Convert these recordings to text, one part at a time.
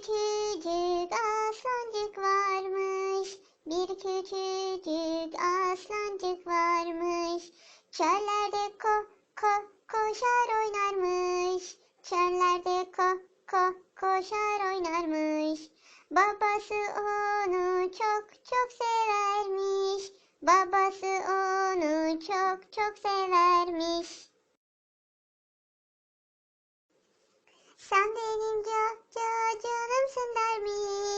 küçücük aslancık varmış. Bir küçücük aslancık varmış. Çöllerde ko ko koşar oynarmış. Çöllerde ko ko koşar oynarmış. Babası onu çok çok severmiş. Babası onu çok çok severmiş. Sen benim ca ca canımsın dermiş. Sen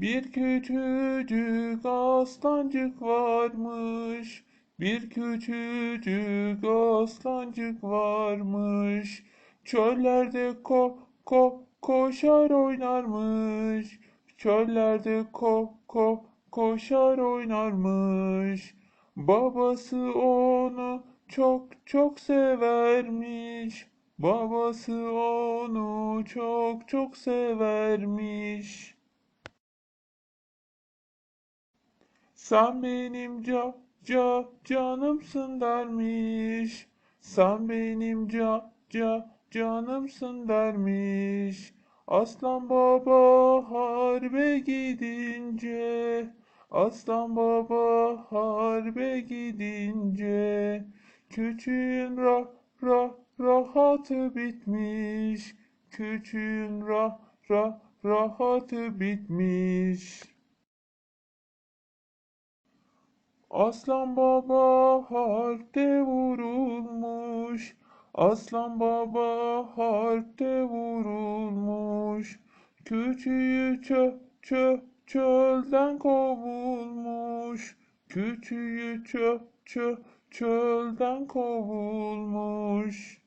Bir küçücük aslancık varmış. Bir küçücük aslancık varmış. Çöllerde ko ko koşar oynarmış. Çöllerde ko ko koşar oynarmış. Babası onu çok çok severmiş. Babası onu çok çok severmiş. Sen benim ca ca canımsın dermiş. Sen benim ca ca canımsın dermiş. Aslan baba harbe gidince, aslan baba harbe gidince, küçüğün ra ra rahatı bitmiş. Küçüğün ra ra rahatı bitmiş. Aslan baba harpte vurulmuş. Aslan baba harpte vurulmuş. Küçüğü çö çö çölden kovulmuş. Küçüğü çö çö çölden kovulmuş.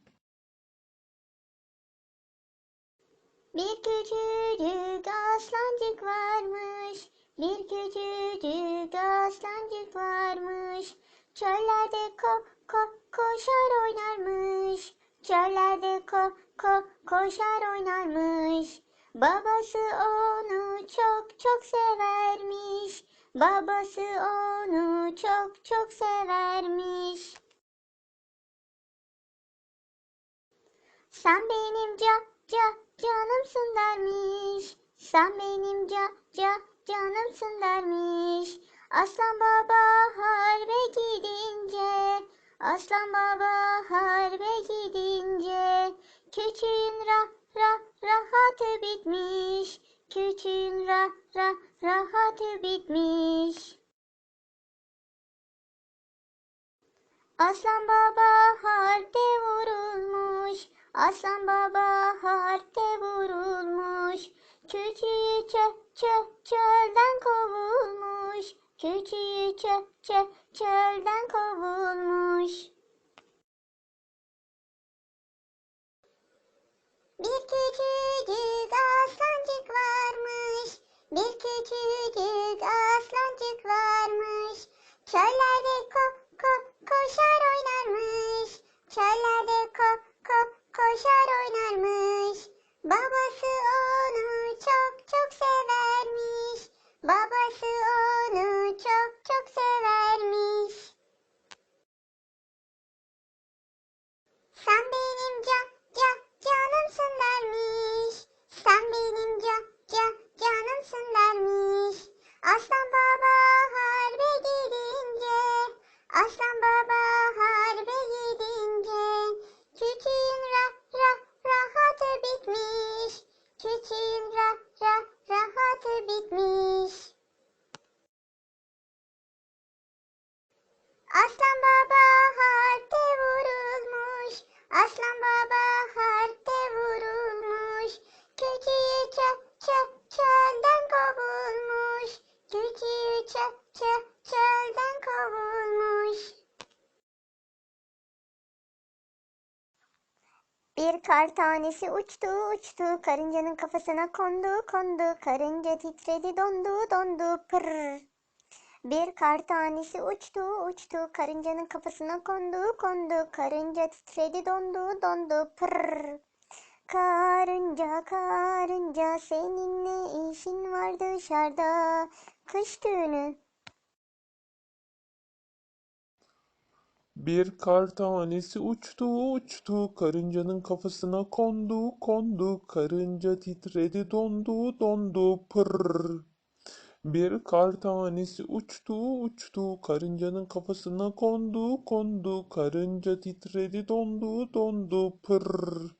Bir küçücük aslancık varmış. Bir küçücük aslancık varmış. Çöllerde ko ko koşar oynarmış. Çöllerde ko ko koşar oynarmış. Babası onu çok çok severmiş. Babası onu çok çok severmiş. Sen benim ca ca canımsın dermiş. Sen benim ca ca canımsın dermiş. Aslan baba harbe gidince, aslan baba harbe gidince, küçüğün ra ra rahatı bitmiş. Küçüğün ra ra rahatı bitmiş. Aslan baba harpte vurulmuş. Aslan baba harpte vurulmuş. Küçüğü çö çö çölden kovulmuş. Küçüğü çö çö çölden kovulmuş. Bir küçücük aslancık varmış. Bir küçücük aslancık varmış. Çöllerde ko ko koşar oynarmış. Çöllerde ko ko koşar oynarmış. Babası onu Aslan baba harpte vurulmuş. Aslan baba harpte vurulmuş. Küçüğü çö çö çölden kovulmuş. Küçüğü çö çö çölden kovulmuş. Bir kar tanesi uçtu uçtu karıncanın kafasına kondu kondu karınca titredi dondu dondu pırr. Bir kar tanesi uçtu uçtu. Karıncanın kafasına kondu kondu. Karınca titredi dondu dondu. Pırr. Karınca karınca senin ne işin var dışarıda. Kış günü. Bir kar tanesi uçtu uçtu. Karıncanın kafasına kondu kondu. Karınca titredi dondu dondu. Pırr. Bir kar tanesi uçtu uçtu. Karıncanın kafasına kondu kondu. Karınca titredi dondu dondu. Pırr.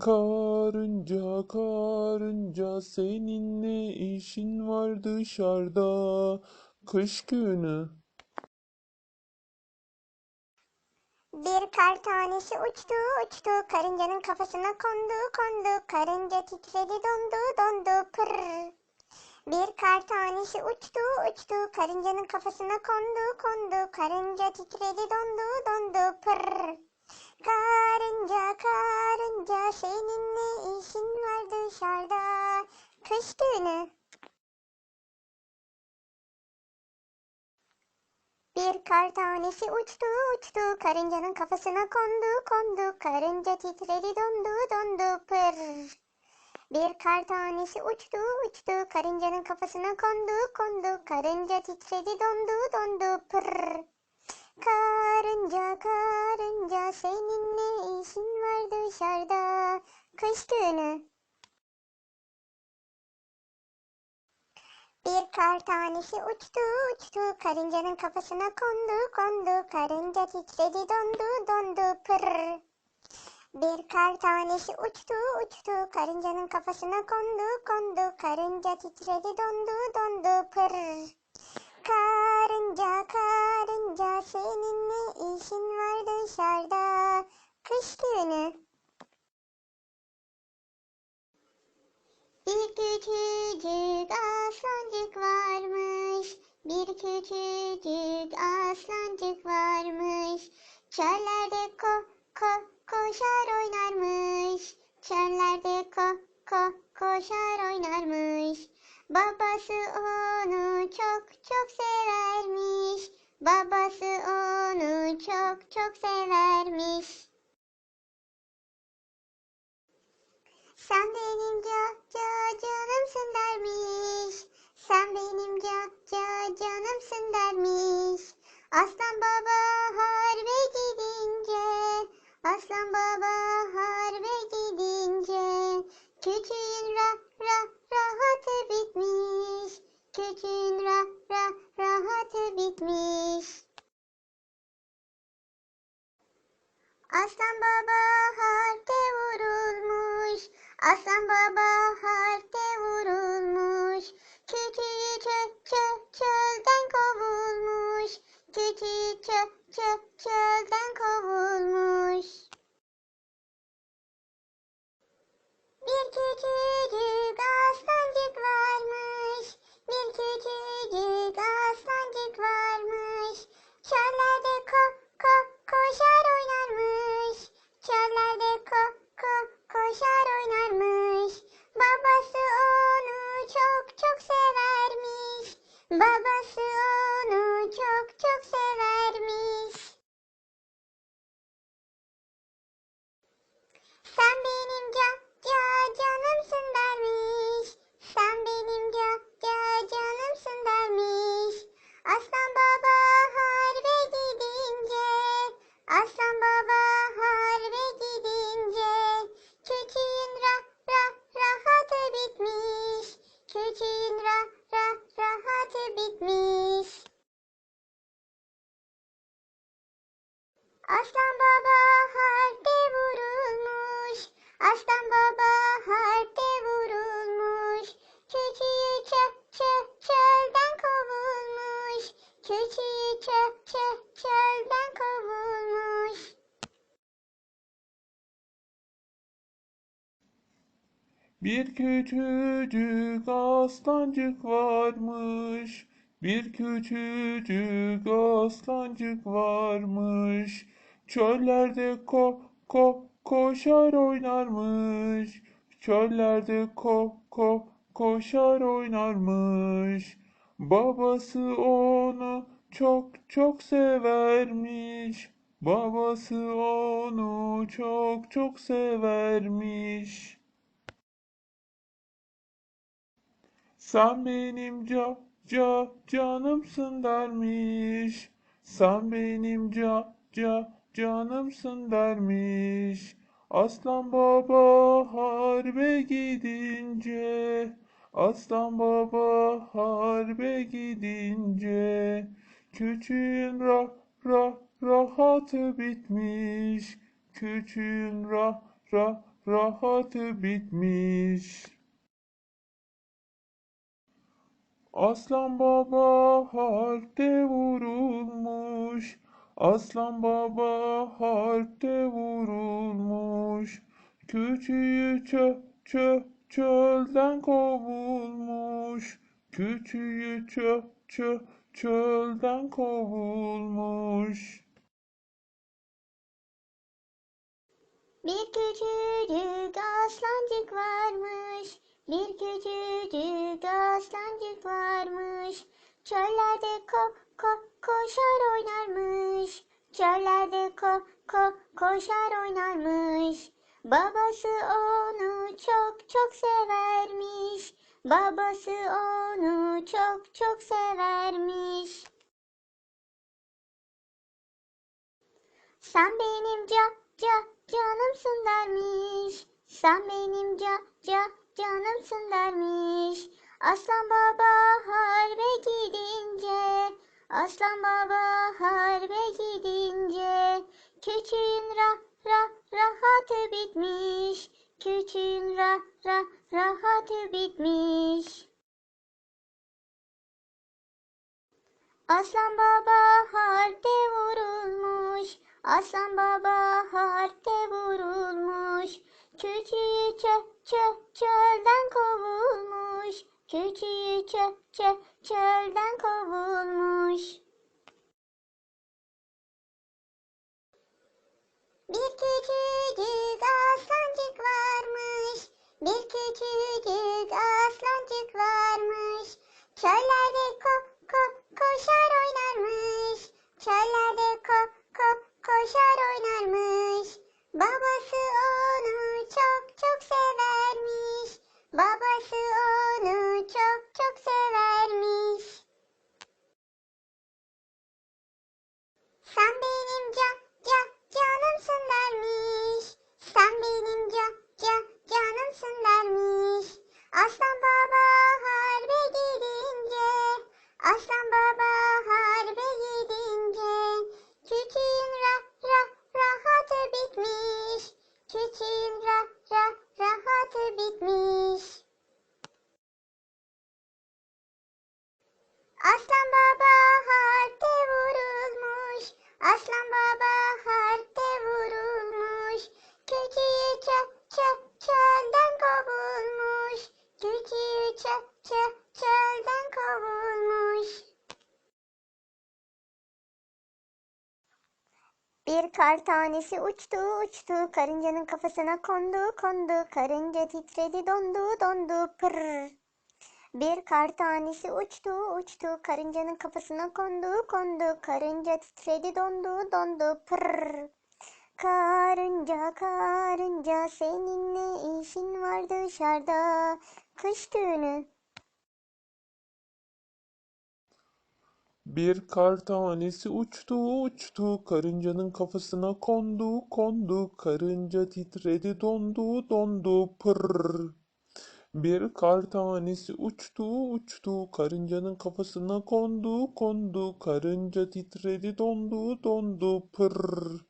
Karınca karınca senin ne işin var dışarıda. Kış günü. Bir kar tanesi uçtu uçtu. Karıncanın kafasına kondu kondu. Karınca titredi dondu dondu. Pırr. Bir kar tanesi uçtu uçtu. Karıncanın kafasına kondu kondu. Karınca titredi dondu dondu. Pırr. Karınca karınca senin ne işin var dışarıda? Kış günü. Bir kar tanesi uçtu uçtu. Karıncanın kafasına kondu kondu. Karınca titredi dondu dondu. Pırr. Bir kar tanesi uçtu uçtu. Karıncanın kafasına kondu kondu. Karınca titredi dondu dondu. Pırr. Karınca karınca senin ne işin var dışarıda? Kış günü. Bir kar tanesi uçtu uçtu. Karıncanın kafasına kondu kondu. Karınca titredi dondu dondu. Pırr. Bir kar tanesi uçtu uçtu karıncanın kafasına kondu kondu karınca titredi dondu dondu pırr. Karınca karınca senin ne işin var dışarıda kış günü. Bir küçücük aslancık varmış. Bir küçücük aslancık varmış. Çöllerde ko ko koşar oynarmış. Çöllerde ko ko koşar oynarmış. Babası onu çok çok severmiş. Babası onu çok çok severmiş. Sen benim ca ca canımsın dermiş. Sen benim ca ca canımsın dermiş. Aslan baba harbe gidince, aslan baba harbe gidince, küçüğün ra ra rahatı bitmiş. Küçüğün ra ra rahatı bitmiş. Aslan baba harpte vurulmuş. Aslan baba harpte vurulmuş. Küçüğü çö çö çölden kovulmuş. Keçi çö çö çölden kovulmuş. Bir küçücük aslancık varmış. Bir küçücük aslancık varmış. Çöllerde ko ko koşar oynarmış. Çöllerde ko ko koşar oynarmış. Babası onu çok çok severmiş. Babası onu çok çok severmiş. Baba harpte vurulmuş. Küçüğü çö çö çölden kovulmuş. Küçüğü çö çö çölden kovulmuş. Bir küçücük aslancık varmış. Bir küçücük aslancık varmış. Çöllerde ko ko koşar oynarmış. Çöllerde ko ko koşar oynarmış. Babası onu çok çok severmiş. Babası onu çok çok severmiş. Sen benim ca ca canımsın dermiş. Sen benim ca ca canımsın dermiş. Aslan baba harbe gidince, Aslan baba harbe gidince, Küçüğün ra ra rahatı bitmiş. Küçüğün ra ra rahatı bitmiş. Aslan baba harpte vurulmuş. Aslan baba harpte vurulmuş. Küçüğü çö çö çölden kovulmuş. Küçüğü çö çö çölden kovulmuş. Bir küçücük aslancık varmış. Bir küçücük aslancık varmış. Çöllerde ko ko koşar oynarmış. Çöllerde ko ko koşar oynarmış. Babası onu çok çok severmiş. Babası onu çok çok severmiş. Sen benim ca ca canımsın dermiş. Sen benim ca ca canımsın dermiş. Aslan baba harbe gidince, aslan baba harbe gidince, küçüğün ra ra rahatı bitmiş. Küçüğün ra ra rahatı bitmiş. Aslan baba harpte vurulmuş. Aslan baba harpte vurulmuş. Küçüğü çö çö çölden kovulmuş. Küçüğü çö çö çölden kovulmuş. Bir küçücük aslancık varmış. Bir küçücük aslancık varmış. Çöllerde ko ko koşar oynarmış. Çöllerde ko ko koşar oynarmış. Babası onu çok çok severmiş. Aslan baba harpte vurulmuş. Aslan baba harpte vurulmuş. Küçüğü çö çö çölden kovulmuş. Küçüğü çö çö çölden kovulmuş. Bir kar tanesi uçtu uçtu karıncanın kafasına kondu kondu karınca titredi dondu dondu pırr. Bir kar tanesi uçtu uçtu. Karıncanın kafasına kondu kondu. Karınca titredi dondu dondu. Pırr. Karınca karınca senin ne işin var dışarıda. Kış günü. Bir kar tanesi uçtu uçtu. Karıncanın kafasına kondu kondu. Karınca titredi dondu dondu. Pırr. Bir kar tanesi uçtu uçtu. Karıncanın kafasına kondu kondu. Karınca titredi dondu dondu. Pırr.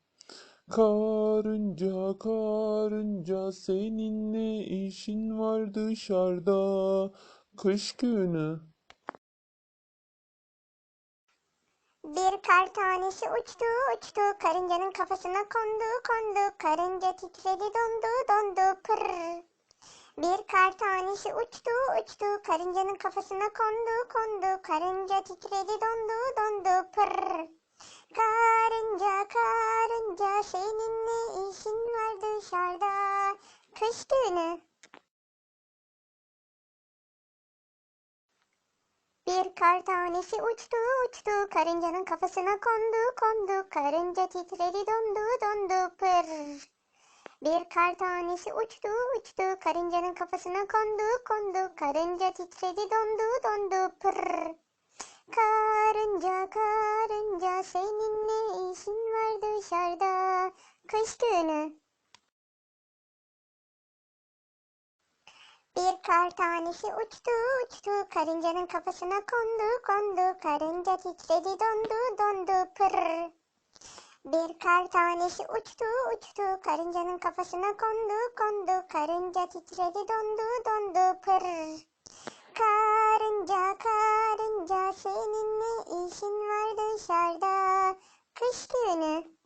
Karınca karınca senin ne işin var dışarıda. Kış günü. Bir kar tanesi uçtu uçtu. Karıncanın kafasına kondu kondu. Karınca titredi dondu dondu. Pırr. Bir kar tanesi uçtu uçtu. Karıncanın kafasına kondu kondu. Karınca titredi dondu dondu. Pırr. Karınca karınca senin ne işin var dışarıda? Kış günü. Bir kar tanesi uçtu uçtu. Karıncanın kafasına kondu kondu. Karınca titredi dondu dondu. Pırr. Bir kar tanesi uçtu uçtu. Karıncanın kafasına kondu kondu. Karınca titredi dondu dondu. Pırr. Karınca karınca senin ne işin var dışarıda? Kış günü. Bir kar tanesi uçtu uçtu. Karıncanın kafasına kondu kondu. Karınca titredi dondu dondu. Pırr. Bir kar tanesi uçtu uçtu karıncanın kafasına kondu kondu karınca titredi dondu dondu pır. Karınca karınca senin ne işin var dışarıda kış günü.